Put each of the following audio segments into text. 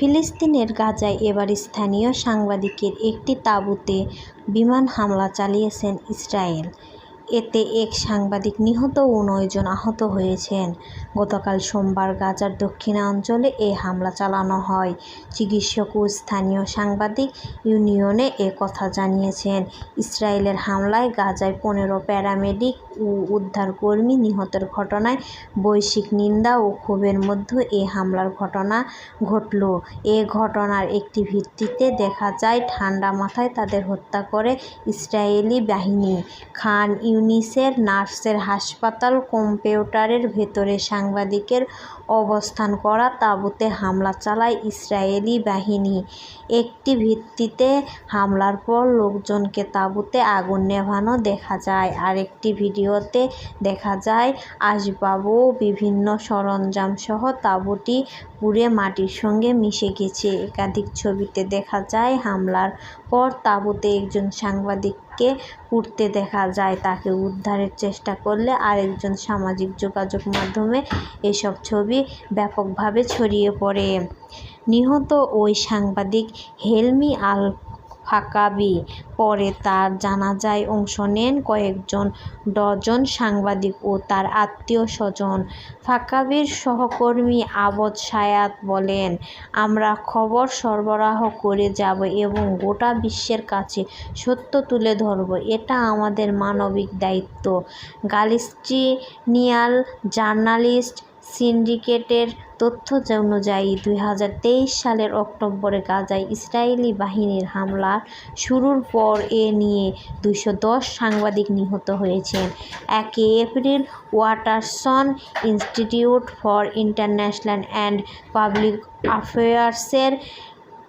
ফিলিস্তিনের গাজায় এবার স্থানীয় সাংবাদিকের একটি তাঁবুতে বিমান হামলা চালিয়েছেন ইসরায়েল। এতে এক সাংবাদিক নিহত ও নয়জন আহত হয়েছেন। গতকাল সোমবার গাজার দক্ষিণাঞ্চলে এ হামলা চালানো হয়। চিকিৎসক ও স্থানীয় সাংবাদিক ইউনিয়নে এ কথা জানিয়েছেন। ইসরায়েলের হামলায় গাজায় পনেরো প্যারামেডিক উদ্ধারকর্মী নিহতের ঘটনায় বৈশ্বিক নিন্দা ও ক্ষোভের মধ্যে এ হামলার ঘটনা ঘটল। এ ঘটনার একটি ভিত্তিতে দেখা যায়, ঠান্ডা মাথায় তাদের হত্যা করে ইসরায়েলি বাহিনী। খান ইউনিসের নার্সের হাসপাতাল কম্পিউটারের ভেতরে সাংবাদিকের অবস্থান করা তাঁবুতে হামলা চালায় ইসরায়েলি বাহিনী। একটি ভিত্তিতে হামলার পর লোকজনকে তাঁবুতে আগুন নেভানো দেখা যায়। আরেকটি ভিডিওতে দেখা যায়, আসবাবও বিভিন্ন সরঞ্জামসহ তাঁবুটি পুড়ে মাটির সঙ্গে মিশে গেছে। একাধিক ছবিতে দেখা যায়, হামলার পর তাঁবুতে একজন সাংবাদিককে পুড়তে দেখা যায়। তাকে উদ্ধারের চেষ্টা করলে আরেকজন সামাজিক যোগাযোগ মাধ্যমে এসব ছবি ব্যাপকভাবে ছড়িয়ে পড়ে। নিহত ওই সাংবাদিক হেলমি আল ফাকাবি। পরে তাঁর জানাজায় অংশ নেন কয়েকজন ডজন সাংবাদিক ও তার আত্মীয় স্বজন ফাঁকাবির সহকর্মী আবদ সায়াত বলেন, আমরা খবর সরবরাহ করে যাব এবং গোটা বিশ্বের কাছে সত্য তুলে ধরব। এটা আমাদের মানবিক দায়িত্ব। প্যালেস্টিনিয়ান জার্নালিস্ট সিন্ডিকেটের তথ্য অনুযায়ী, দুই হাজার তেইশ সালের অক্টোবরে গাজায় ইসরায়েলি বাহিনীর হামলা শুরুর পর এ নিয়ে দশ সাংবাদিক নিহত হয়েছেন। একে April Watson institute for international and public অ্যাফেয়ার্সের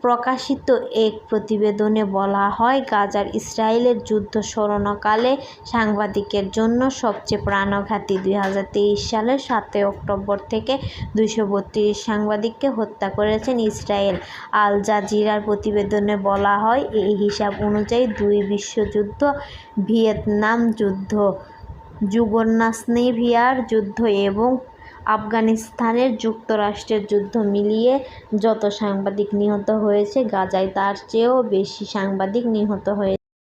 প্রকাশিত এক প্রতিবেদনে বলা হয়, গাজার ইসরায়েলের যুদ্ধ স্মরণকালে সাংবাদিকের জন্য সবচেয়ে প্রাণঘাতী। দুই হাজার তেইশ সালের সাতই অক্টোবর থেকে দুইশো বত্রিশ সাংবাদিককে হত্যা করেছেন ইসরায়েল। আল জাজিরার প্রতিবেদনে বলা হয়, এই হিসাব অনুযায়ী দুই বিশ্বযুদ্ধ, ভিয়েতনাম যুদ্ধ, যুগোস্লাভিয়ার যুদ্ধ এবং আফগানিস্তানের যুক্তরাষ্ট্রের যুদ্ধ মিলিয়ে যত সাংবাদিক নিহত হয়েছে, গাজায় তার চেয়েও বেশি সাংবাদিক নিহত হয়ে